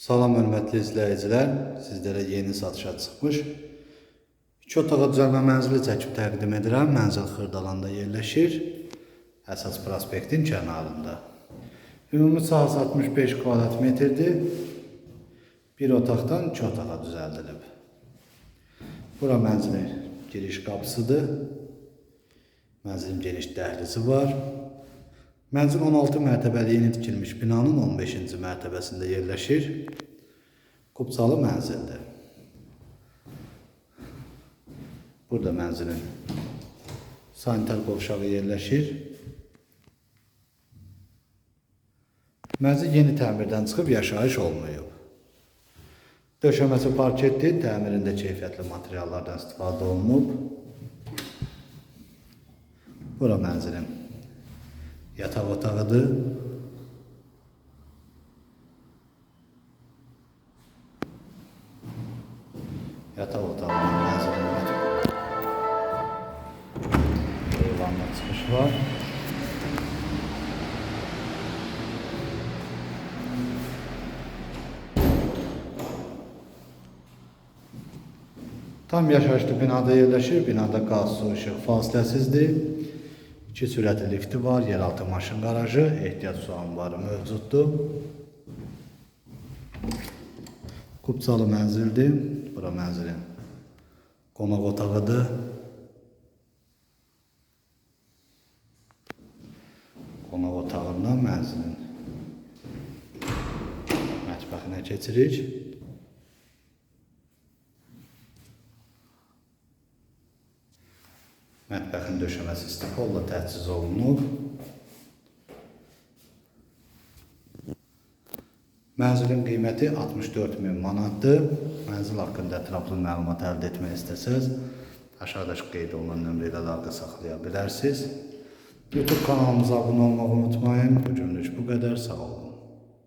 Salam hörmətli izləyicilər, sizlərə yeni satışa çıxmış 2 otağa düzəlmə mənzili çəkib təqdim edirəm. Mənzil Xırdalanda yerləşir. Əsas prospektin kənarında. Ümumi sahəsi 65 kvadrat metrdir. Bir otaqdan 2 otağa düzəldilib. Bura mənzilin giriş qapısıdır. Mənzilin geniş dəhlizi var. Mənzil 16 mərtəbəli yeni tikilmiş binanın 15-ci mərtəbəsində yerləşir. Kubsalı mənzildir. Burada mənzilin sanitar qovşağı yerləşir. Mənzil yeni təmirdən çıxıb yaşayış olmayıb. Döşəməsi parketdir, təmirində keyfiyyətli materiallardan istifadə olunub. Bura mənzilin yataq otağıdır. Yataq otağının mənzilində eyvanla çıxış var. Tam yaşayışlı binada yerləşir. Binada qaz, su, işıq fasiləsizdir. İki sürətli lifti var, yeraltı maşın qarajı, ehtiyat su anbarı mövcuddur. Kubsalı mənzildir. Bura mənzilin qonaq otağıdır. Qonaq otağından mənzilin mətbəxinə keçirik. Mətbəxin döşəməsi istifolla təchiz olunub. Mənzilin qiyməti 64 min manatdır. Mənzil haqqında ətraflı məlumat əldə etmək istəsəz, aşağıdakı qeyd olunan nömrə ilə əlaqə saxlaya bilərsiniz. YouTube kanalımıza abunə olmağı unutmayın. Bu günlük bu qədər. Sağ olun.